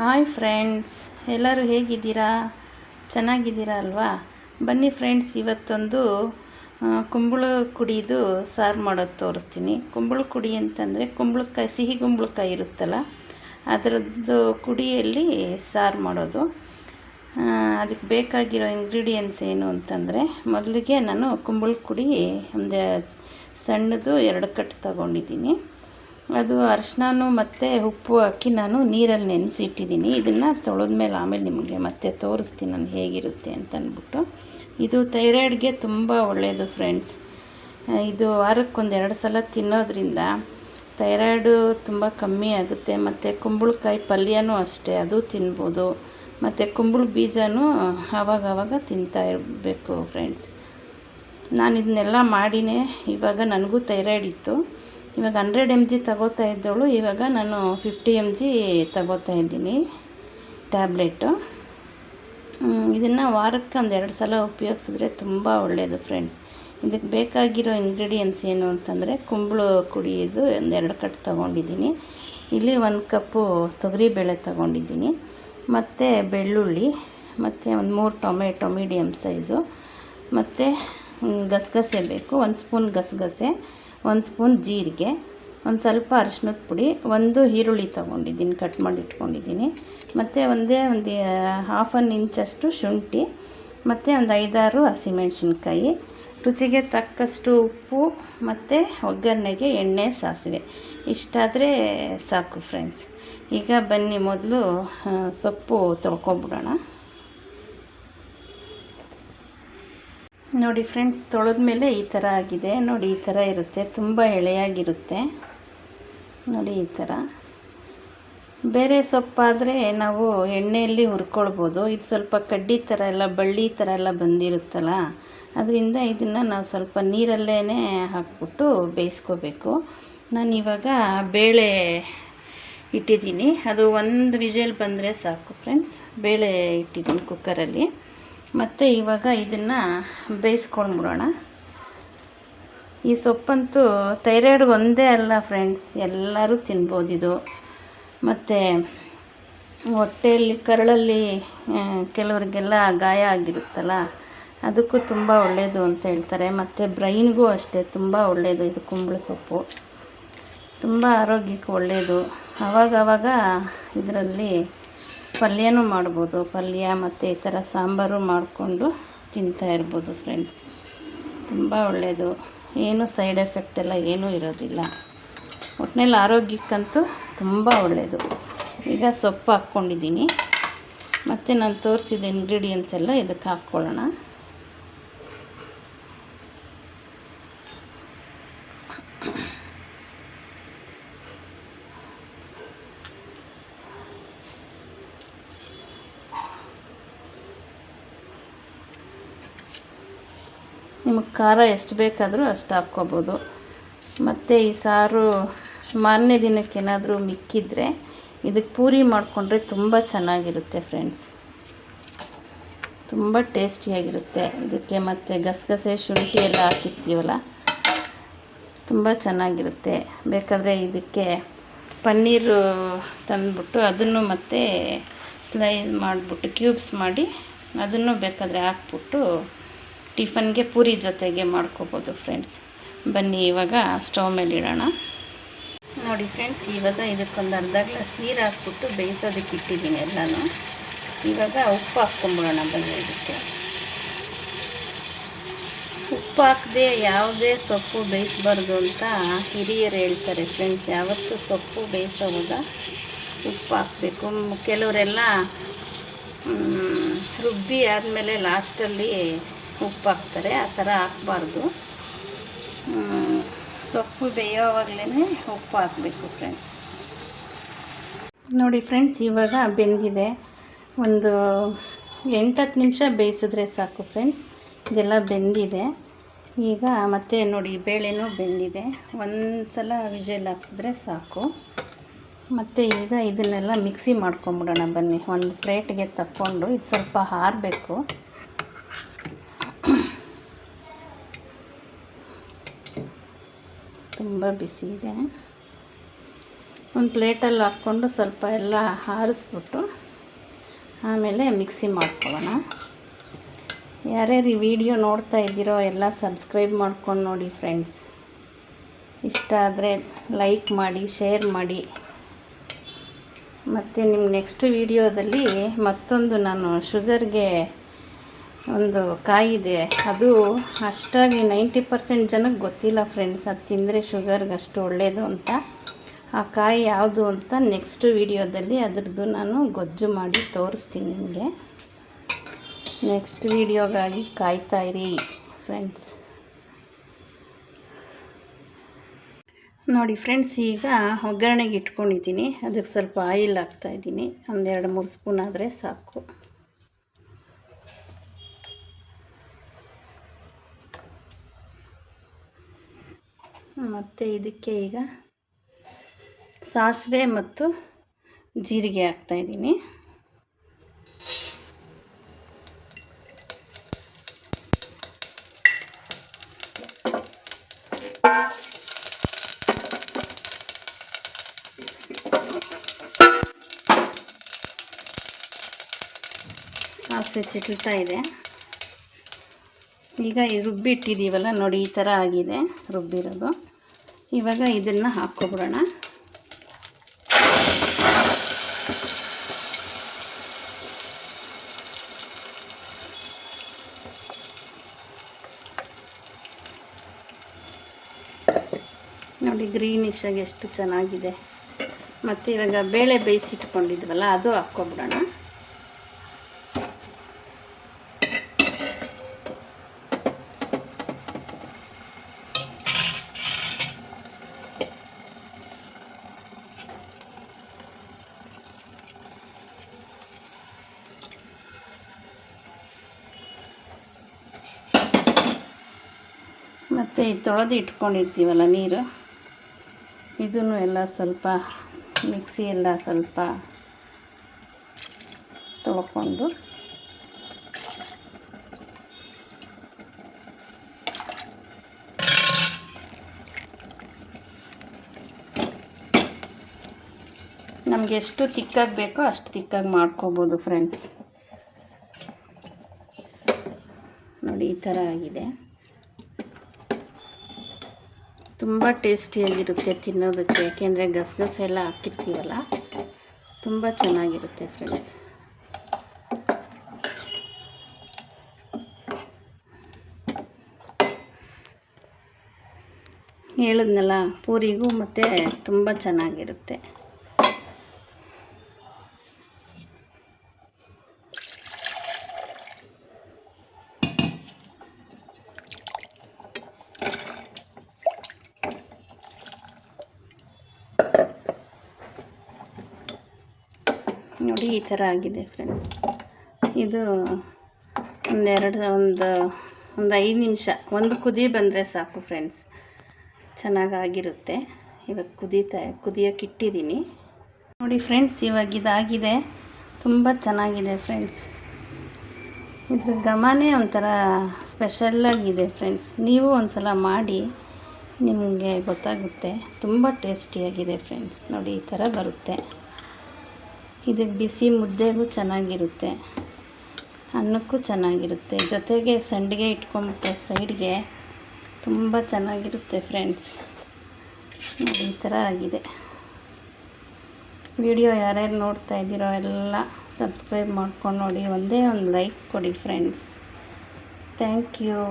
Hi friends, ಎಲ್ಲರೂ ಹೇಗಿದ್ದೀರಾ? ಚೆನ್ನಾಗಿದ್ದೀರಾ ಅಲ್ವಾ? ಬನ್ನಿ ಫ್ರೆಂಡ್ಸ್, ಇವತ್ತೊಂದು ಕುಂಬಳ ಕುಡಿದು ಸಾರು ಮಾಡೋದು ತೋರಿಸ್ತೀನಿ. ಕುಂಬಳ ಕುಡಿ ಅಂತಂದರೆ ಕುಂಬಳಕಾಯಿ, ಸಿಹಿ ಕುಂಬಳಕಾಯಿ ಇರುತ್ತಲ್ಲ, ಅದರದ್ದು ಕುಡಿಯಲ್ಲಿ ಸಾರು ಮಾಡೋದು. ಅದಕ್ಕೆ ಬೇಕಾಗಿರೋ ಇಂಗ್ರೀಡಿಯೆಂಟ್ಸ್ ಏನು ಅಂತಂದರೆ, ಮೊದಲಿಗೆ ನಾನು ಕುಂಬಳ ಕುಡಿ ಒಂದು ಸಣ್ಣದು ಎರಡು ಕಟ್ ತಗೊಂಡಿದ್ದೀನಿ. ಅದು ಅರಿಶಿನೂ ಮತ್ತು ಉಪ್ಪು ಹಾಕಿ ನಾನು ನೀರಲ್ಲಿ ನೆನೆಸಿಟ್ಟಿದ್ದೀನಿ. ಇದನ್ನು ತೊಳೆದ್ಮೇಲೆ ಆಮೇಲೆ ನಿಮಗೆ ಮತ್ತೆ ತೋರಿಸ್ತೀನಿ ನಾನು ಹೇಗಿರುತ್ತೆ ಅಂತ ಅಂದ್ಬಿಟ್ಟು. ಇದು ಥೈರಾಯ್ಡ್ಗೆ ತುಂಬ ಒಳ್ಳೆಯದು ಫ್ರೆಂಡ್ಸ್. ಇದು ವಾರಕ್ಕೊಂದು ಎರಡು ಸಲ ತಿನ್ನೋದ್ರಿಂದ ಥೈರಾಯ್ಡು ತುಂಬ ಕಮ್ಮಿ ಆಗುತ್ತೆ. ಮತ್ತು ಕುಂಬಳಕಾಯಿ ಪಲ್ಯನೂ ಅಷ್ಟೇ, ಅದು ತಿನ್ಬೋದು. ಮತ್ತು ಕುಂಬಳ ಬೀಜನೂ ಆವಾಗವಾಗ ಆವಾಗ ತಿಂತಾ ಇರಬೇಕು ಫ್ರೆಂಡ್ಸ್. ನಾನು ಇದನ್ನೆಲ್ಲ ಮಾಡಿನೇ ಇವಾಗ ನನಗೂ ಥೈರಾಯ್ಡ್ ಇತ್ತು. ಇವಾಗ ಹಂಡ್ರೆಡ್ ಎಂ ಜಿ ತಗೋತಾ ಇದ್ದವಳು, ಇವಾಗ ನಾನು ಫಿಫ್ಟಿ ಎಂ ಜಿ ತಗೋತಾ ಇದ್ದೀನಿ ಟ್ಯಾಬ್ಲೆಟು ಇದನ್ನು ವಾರಕ್ಕೆ ಒಂದು ಎರಡು ಸಲ ಉಪಯೋಗಿಸಿದ್ರೆ ತುಂಬ ಒಳ್ಳೆಯದು ಫ್ರೆಂಡ್ಸ್ ಇದಕ್ಕೆ ಬೇಕಾಗಿರೋ ಇಂಗ್ರೀಡಿಯೆಂಟ್ಸ್ ಏನು ಅಂತಂದರೆ ಕುಂಬಳು ಕುಡಿಯೋದು ಒಂದು ಎರಡು ಕಟ್ ತೊಗೊಂಡಿದ್ದೀನಿ. ಇಲ್ಲಿ ಒಂದು ಕಪ್ಪು ತೊಗರಿಬೇಳೆ ತೊಗೊಂಡಿದ್ದೀನಿ. ಮತ್ತು ಬೆಳ್ಳುಳ್ಳಿ, ಮತ್ತು ಒಂದು ಮೂರು ಟೊಮೆಟೊ ಮೀಡಿಯಮ್ ಸೈಜು ಮತ್ತು ಗಸಗಸೆ ಬೇಕು, ಒಂದು ಸ್ಪೂನ್ ಗಸಗಸೆ. ಒಂದು ಸ್ಪೂನ್ ಜೀರಿಗೆ, ಒಂದು ಸ್ವಲ್ಪ ಅರಿಶಿನದ ಪುಡಿ, ಒಂದು ಈರುಳ್ಳಿ ತೊಗೊಂಡಿದ್ದೀನಿ, ಕಟ್ ಮಾಡಿ ಇಟ್ಕೊಂಡಿದ್ದೀನಿ. ಮತ್ತು ಒಂದೇ ಒಂದು ಹಾಫ್ ಅನ್ ಇಂಚಷ್ಟು ಶುಂಠಿ, ಮತ್ತು ಒಂದು ಐದಾರು ಹಸಿಮೆಣ್ಸಿನ್ಕಾಯಿ. ರುಚಿಗೆ ತಕ್ಕಷ್ಟು ಉಪ್ಪು, ಮತ್ತು ಒಗ್ಗರಣೆಗೆ ಎಣ್ಣೆ, ಸಾಸಿವೆ. ಇಷ್ಟಾದರೆ ಸಾಕು ಫ್ರೆಂಡ್ಸ್ ಈಗ ಬನ್ನಿ ಮೊದಲು ಸೊಪ್ಪು ತೊಳ್ಕೊಬಿಡೋಣ ನೋಡಿ ಫ್ರೆಂಡ್ಸ್ ತೊಳೆದ ಮೇಲೆ ಈ ಥರ ಆಗಿದೆ. ನೋಡಿ, ಈ ಥರ ಇರುತ್ತೆ. ತುಂಬ ಎಳೆಯಾಗಿರುತ್ತೆ. ನೋಡಿ, ಈ ಥರ. ಬೇರೆ ಸೊಪ್ಪಾದರೆ ನಾವು ಎಣ್ಣೆಯಲ್ಲಿ ಹುರ್ಕೊಳ್ಬೋದು. ಇದು ಸ್ವಲ್ಪ ಕಡ್ಡಿ ಥರ ಎಲ್ಲ, ಬಳ್ಳಿ ಥರ ಎಲ್ಲ ಬಂದಿರುತ್ತಲ್ಲ, ಅದರಿಂದ ಇದನ್ನು ನಾವು ಸ್ವಲ್ಪ ನೀರಲ್ಲೇ ಹಾಕ್ಬಿಟ್ಟು ಬೇಯಿಸ್ಕೋಬೇಕು. ನಾನು ಇವಾಗ ಬೇಳೆ ಇಟ್ಟಿದ್ದೀನಿ. ಅದು ಒಂದು ವಿಜಲ್ ಬಂದರೆ ಸಾಕು ಫ್ರೆಂಡ್ಸ್. ಬೇಳೆ ಇಟ್ಟಿದ್ದೀನಿ ಕುಕ್ಕರಲ್ಲಿ. ಮತ್ತು ಇವಾಗ ಇದನ್ನು ಬೇಯಿಸ್ಕೊಂಡ್ಬಿಡೋಣ ಈ ಸೊಪ್ಪಂತೂ ಥೈರಾಯ್ಡ್ ಒಂದೇ ಅಲ್ಲ ಫ್ರೆಂಡ್ಸ್ ಎಲ್ಲರೂ ತಿನ್ಬೋದು ಇದು. ಮತ್ತು ಹೊಟ್ಟೆಯಲ್ಲಿ, ಕರಳಲ್ಲಿ ಕೆಲವರಿಗೆಲ್ಲ ಗಾಯ ಆಗಿರುತ್ತಲ್ಲ, ಅದಕ್ಕೂ ತುಂಬ ಒಳ್ಳೆಯದು ಅಂತ ಹೇಳ್ತಾರೆ. ಮತ್ತು ಬ್ರೈನ್ಗೂ ಅಷ್ಟೇ ತುಂಬ ಒಳ್ಳೆಯದು ಇದು ಕುಂಬಳ ಸೊಪ್ಪು. ತುಂಬ ಆರೋಗ್ಯಕ್ಕೆ ಒಳ್ಳೆಯದು ಆವಾಗವಾಗ ಇದರಲ್ಲಿ ಪಲ್ಯನೂ ಮಾಡ್ಬೋದು. ಪಲ್ಯ ಮತ್ತು ಈ ಥರ ಸಾಂಬಾರು ಮಾಡಿಕೊಂಡು ತಿಂತಾ ಇರ್ಬೋದು ಫ್ರೆಂಡ್ಸ್ ತುಂಬ ಒಳ್ಳೆಯದು ಏನು ಸೈಡ್ ಎಫೆಕ್ಟ್ ಎಲ್ಲ ಏನೂ ಇರೋದಿಲ್ಲ. ಒಟ್ಟಿನಲ್ಲಿ ಆರೋಗ್ಯಕ್ಕಂತೂ ತುಂಬ ಒಳ್ಳೆಯದು ಈಗ ಸೊಪ್ಪು ಹಾಕ್ಕೊಂಡಿದ್ದೀನಿ. ಮತ್ತು ನಾನು ತೋರಿಸಿದ ಇಂಗ್ರೀಡಿಯೆಂಟ್ಸ್ ಎಲ್ಲ ಇದಕ್ಕೆ ಹಾಕ್ಕೊಳ್ಳೋಣ. ನಿಮಗೆ ಖಾರ ಎಷ್ಟು ಬೇಕಾದರೂ ಅಷ್ಟು ಹಾಕ್ಕೋಬೋದು. ಮತ್ತು ಈ ಸಾರು ಮಾರನೇ ದಿನಕ್ಕೇನಾದರೂ ಮಿಕ್ಕಿದ್ರೆ ಇದಕ್ಕೆ ಪೂರಿ ಮಾಡಿಕೊಂಡ್ರೆ ತುಂಬ ಚೆನ್ನಾಗಿರುತ್ತೆ ಫ್ರೆಂಡ್ಸ್. ತುಂಬ ಟೇಸ್ಟಿಯಾಗಿರುತ್ತೆ. ಇದಕ್ಕೆ ಮತ್ತು ಗಸಗಸೆ ಶುಂಠಿ ಎಲ್ಲ ಹಾಕಿರ್ತೀವಲ್ಲ, ತುಂಬ ಚೆನ್ನಾಗಿರುತ್ತೆ. ಬೇಕಾದರೆ ಇದಕ್ಕೆ ಪನ್ನೀರು ತಂದುಬಿಟ್ಟು ಅದನ್ನು ಮತ್ತೆ ಸ್ಲೈಸ್ ಮಾಡಿಬಿಟ್ಟು ಕ್ಯೂಬ್ಸ್ ಮಾಡಿ ಅದನ್ನು ಬೇಕಾದರೆ ಹಾಕ್ಬಿಟ್ಟು ಟಿಫನ್ಗೆ ಪೂರಿ ಜೊತೆಗೆ ಮಾಡ್ಕೋಬೋದು ಫ್ರೆಂಡ್ಸ್ ಬನ್ನಿ ಇವಾಗ ಸ್ಟವ್ ಮೇಲೆ ಇಡೋಣ. ನೋಡಿ ಫ್ರೆಂಡ್ಸ್ ಇವಾಗ ಇದಕ್ಕೊಂದು ಅರ್ಧ ಗ್ಲಾಸ್ ನೀರು ಹಾಕ್ಬಿಟ್ಟು ಬೇಯಿಸೋದಕ್ಕೆ ಇಟ್ಟಿದ್ದೀನಿ ಎಲ್ಲನೂ. ಇವಾಗ ಉಪ್ಪು ಹಾಕ್ಕೊಂಬಿಡೋಣ ಬನ್ನಿ ಇದಕ್ಕೆ. ಉಪ್ಪು ಹಾಕದೆ ಯಾವುದೇ ಸೊಪ್ಪು ಬೇಯಿಸ್ಬಾರ್ದು ಅಂತ ಹಿರಿಯರು ಹೇಳ್ತಾರೆ ಫ್ರೆಂಡ್ಸ್ ಯಾವತ್ತೂ ಸೊಪ್ಪು ಬೇಯಿಸೋವಾಗ ಉಪ್ಪು ಹಾಕಬೇಕು. ಕೆಲವರೆಲ್ಲ ರುಬ್ಬಿ ಆದಮೇಲೆ ಲಾಸ್ಟಲ್ಲಿ ಉಪ್ಪು ಹಾಕ್ತಾರೆ ಆ ಥರ ಹಾಕ್ಬಾರ್ದು. ಸೊಪ್ಪು ಬೇಯೋವಾಗಲೇ ಉಪ್ಪು ಹಾಕಬೇಕು ಫ್ರೆಂಡ್ಸ್ ನೋಡಿ ಫ್ರೆಂಡ್ಸ್ ಇವಾಗ ಬೆಂದಿದೆ. ಒಂದು ಎಂಟತ್ತು ನಿಮಿಷ ಬೇಯಿಸಿದ್ರೆ ಸಾಕು ಫ್ರೆಂಡ್ಸ್ ಇದೆಲ್ಲ ಬೆಂದಿದೆ. ಈಗ ಮತ್ತೆ ನೋಡಿ, ಬೇಳೆನೂ ಬೆಂದಿದೆ. ಒಂದು ಸಲ ವಿಜಲ್ ಹಾಕ್ಸಿದ್ರೆ ಸಾಕು. ಮತ್ತು ಈಗ ಇದನ್ನೆಲ್ಲ ಮಿಕ್ಸಿ ಮಾಡ್ಕೊಂಬಿಡೋಣ ಬನ್ನಿ. ಒಂದು ಪ್ಲೇಟ್ಗೆ ತಕ್ಕೊಂಡು, ಇದು ಸ್ವಲ್ಪ ಹಾರಬೇಕು. ತುಂಬ ಬಿಸಿ ಇದೆ. ಒಂದು ಪ್ಲೇಟಲ್ಲಿ ಹಾಕ್ಕೊಂಡು ಸ್ವಲ್ಪ ಎಲ್ಲ ಆರಿಸ್ಬಿಟ್ಟು ಆಮೇಲೆ ಮಿಕ್ಸಿ ಮಾಡ್ಕೊಳ್ಳೋಣ. ಯಾರ್ಯಾರು ಈ ವಿಡಿಯೋ ನೋಡ್ತಾ ಇದ್ದೀರೋ ಎಲ್ಲ ಸಬ್ಸ್ಕ್ರೈಬ್ ಮಾಡ್ಕೊಂಡು ನೋಡಿ ಫ್ರೆಂಡ್ಸ್. ಇಷ್ಟ ಆದರೆ ಲೈಕ್ ಮಾಡಿ, ಶೇರ್ ಮಾಡಿ. ಮತ್ತು ನಿಮ್ಮ ನೆಕ್ಸ್ಟ್ ವಿಡಿಯೋದಲ್ಲಿ ಮತ್ತೊಂದು ನಾನು ಶುಗರ್ಗೆ ಒಂದು ಕಾಯಿ ಇದೆ ಅದು ಅಷ್ಟಾಗಿ ನೈಂಟಿ ಪರ್ಸೆಂಟ್ ಜನಕ್ಕೆ ಗೊತ್ತಿಲ್ಲ ಫ್ರೆಂಡ್ಸ್. ಅದು ತಿಂದರೆ ಶುಗರ್ಗೆ ಅಷ್ಟು ಒಳ್ಳೆಯದು ಅಂತ. ಆ ಕಾಯಿ ಯಾವುದು ಅಂತ ನೆಕ್ಸ್ಟ್ ವಿಡಿಯೋದಲ್ಲಿ ಅದರದ್ದು ನಾನು ಗೊಜ್ಜು ಮಾಡಿ ತೋರಿಸ್ತೀನಿ ನಿಮಗೆ. ನೆಕ್ಸ್ಟ್ ವಿಡಿಯೋಗಾಗಿ ಕಾಯ್ತಾ ಇರಿ ಫ್ರೆಂಡ್ಸ್. ನೋಡಿ ಫ್ರೆಂಡ್ಸ್, ಈಗ ಒಗ್ಗರಣೆಗೆ ಇಟ್ಕೊಂಡಿದ್ದೀನಿ. ಅದಕ್ಕೆ ಸ್ವಲ್ಪ ಆಯಿಲ್ ಹಾಕ್ತಾಯಿದ್ದೀನಿ ಒಂದೆರಡು ಮೂರು ಸ್ಪೂನ್ ಆದರೆ ಸಾಕು. ಮತ್ತು ಇದಕ್ಕೆ ಈಗ ಸಾಸಿವೆ ಮತ್ತು ಜೀರಿಗೆ ಹಾಕ್ತಾಯಿದ್ದೀನಿ ಸಾಸಿವೆ ಚಿಟ್ಲ್ತಾ ಇದೆ. ಈಗ ಈ ರುಬ್ಬಿ ಇಟ್ಟಿದ್ದೀವಲ್ಲ ನೋಡಿ, ಈ ಥರ ಆಗಿದೆ ರುಬ್ಬಿರೋದು. ಇವಾಗ ಇದನ್ನು ಹಾಕ್ಕೊಬಿಡೋಣ. ನೋಡಿ ಗ್ರೀನಿಶ್ ಆಗಿ ಎಷ್ಟು ಚೆನ್ನಾಗಿದೆ. ಮತ್ತು ಇವಾಗ ಬೇಳೆ ಬೇಯಿಸಿಟ್ಕೊಂಡಿದ್ವಲ್ಲ ಅದು ಹಾಕ್ಕೊಬಿಡೋಣ. ಮತ್ತು ತೊಳೆದು ಇಟ್ಕೊಂಡಿರ್ತೀವಲ್ಲ ನೀರು? ಇದನ್ನು ಎಲ್ಲ ಸ್ವಲ್ಪ ಮಿಕ್ಸಿ ಎಲ್ಲ ಸ್ವಲ್ಪ ತೊಳ್ಕೊಂಡು ನಮಗೆ ಎಷ್ಟು ತಿಕ್ಕಾಗಿ ಬೇಕೋ ಅಷ್ಟು ತಿಕ್ಕಾಗಿ ಮಾಡ್ಕೋಬೋದು ಫ್ರೆಂಡ್ಸ್ ನೋಡಿ, ಈ ಥರ ಆಗಿದೆ. ತುಂಬ ಟೇಸ್ಟಿಯಾಗಿರುತ್ತೆ ತಿನ್ನೋದಕ್ಕೆ, ಯಾಕೆಂದರೆ ಗಸಗಸೆ ಎಲ್ಲ ಹಾಕಿರ್ತೀವಲ್ಲ, ತುಂಬ ಚೆನ್ನಾಗಿರುತ್ತೆ ಫ್ರೆಂಡ್ಸ್ ಹೇಳಿದ್ನಲ್ಲ, ಪೂರಿಗೂ ಮತ್ತು ತುಂಬ ಚೆನ್ನಾಗಿರುತ್ತೆ. ನೋಡಿ ಈ ಥರ ಆಗಿದೆ ಫ್ರೆಂಡ್ಸ್. ಇದು ಒಂದೆರಡು, ಒಂದು ಒಂದು ಐದು ನಿಮಿಷ, ಒಂದು ಕುದಿ ಬಂದರೆ ಸಾಕು ಫ್ರೆಂಡ್ಸ್. ಚೆನ್ನಾಗಾಗಿರುತ್ತೆ. ಇವಾಗ ಕುದೀತಾ, ಕುದಿಯೋಕೆ ಇಟ್ಟಿದ್ದೀನಿ. ನೋಡಿ ಫ್ರೆಂಡ್ಸ್, ಇವಾಗ ಇದಾಗಿದೆ. ತುಂಬ ಚೆನ್ನಾಗಿದೆ ಫ್ರೆಂಡ್ಸ್. ಇದ್ರ ಘಮನೇ ಒಂಥರ ಸ್ಪೆಷಲ್ಲಾಗಿದೆ ಫ್ರೆಂಡ್ಸ್. ನೀವು ಒಂದು ಸಲ ಮಾಡಿ ನಿಮಗೆ ಗೊತ್ತಾಗುತ್ತೆ. ತುಂಬ ಟೇಸ್ಟಿಯಾಗಿದೆ ಫ್ರೆಂಡ್ಸ್. ನೋಡಿ, ಈ ಥರ ಬರುತ್ತೆ. ಇದಕ್ಕೆ ಬಿಸಿ ಮುದ್ದೆಗೂ ಚೆನ್ನಾಗಿರುತ್ತೆ. ಅನ್ನಕ್ಕೂ ಚೆನ್ನಾಗಿರುತ್ತೆ. ಜೊತೆಗೆ ಸಂಡಿಗೆ ಇಟ್ಕೊಂಬಿಟ್ರೆ ಸೈಡ್ಗೆ ತುಂಬ ಚೆನ್ನಾಗಿರುತ್ತೆ ಫ್ರೆಂಡ್ಸ್. ಈ ಥರ ಆಗಿದೆ. ವಿಡಿಯೋ ಯಾರ್ಯಾರು ನೋಡ್ತಾ ಇದ್ದೀರೋ ಎಲ್ಲ ಸಬ್ಸ್ಕ್ರೈಬ್ ಮಾಡ್ಕೊಂಡು ನೋಡಿ. ಒಂದೇ ಒಂದು ಲೈಕ್ ಕೊಡಿ ಫ್ರೆಂಡ್ಸ್. Thank you.